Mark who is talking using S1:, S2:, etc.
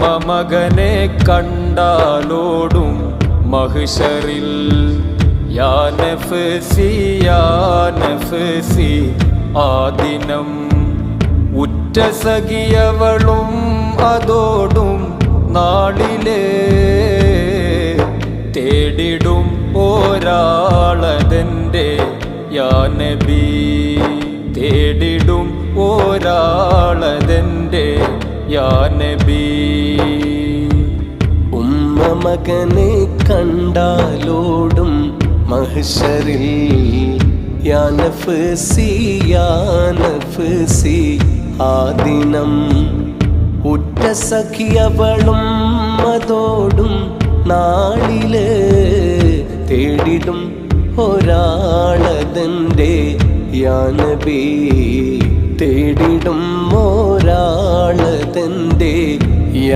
S1: മകനെ കണ്ടാലോടും മഹിഷറിൽ യാ ആദിനം ഉറ്റ സഖിയവളും അതോടും നാളിലേ തേടിടും ഒരാളതെന്റെ യാനബി തേടിടും ഒരാളതെന്റെ യാനബി
S2: ഉമ്മ മകനെ കണ്ടാലോടും മഹ്ശറിൽ യാ നഫ്സി യാ നഫ്സി. ആദിനം ഉറ്റ സഖിയവളും അതോടും നാളിൽ തേടിടും യാ യാനബി തേടിടും ഒരാളതെന്റെ